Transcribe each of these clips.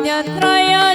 यात्राया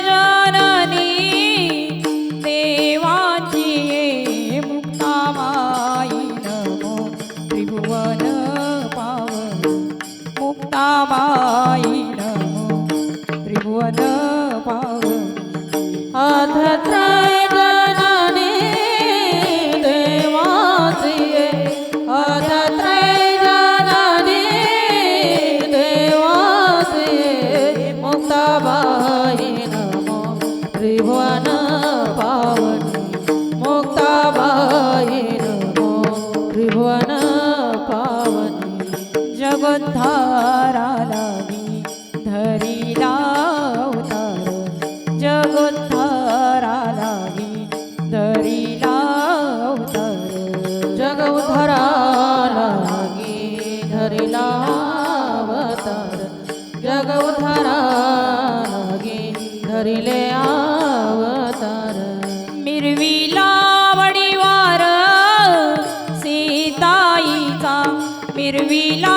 Avtar. मिरवीला वडिवार सीताईचा मिरवीला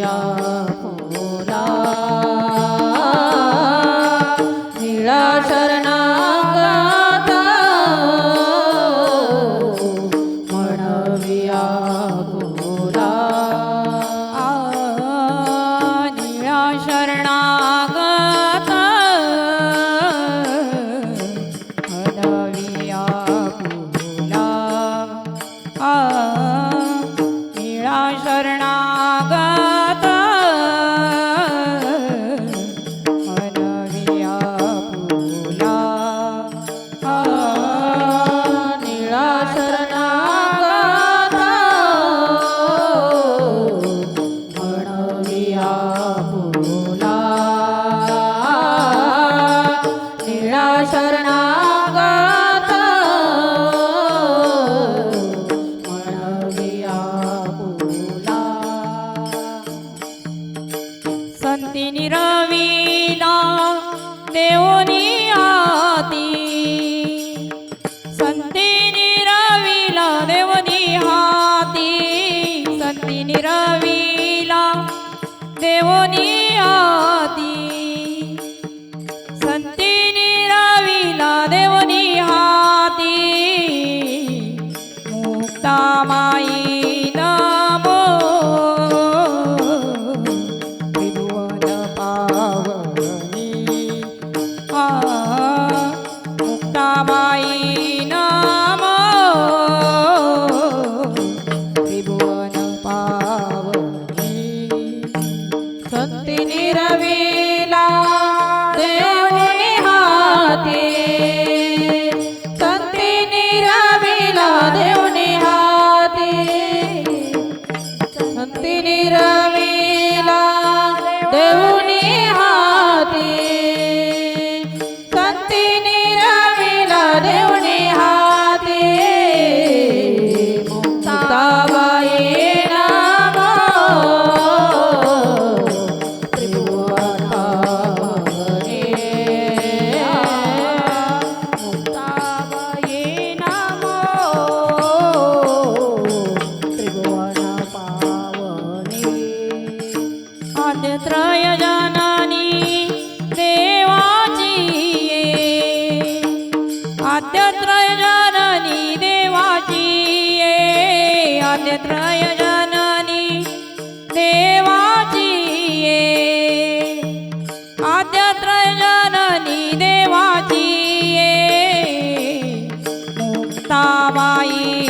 Hallelujah. Oh. রামায়ী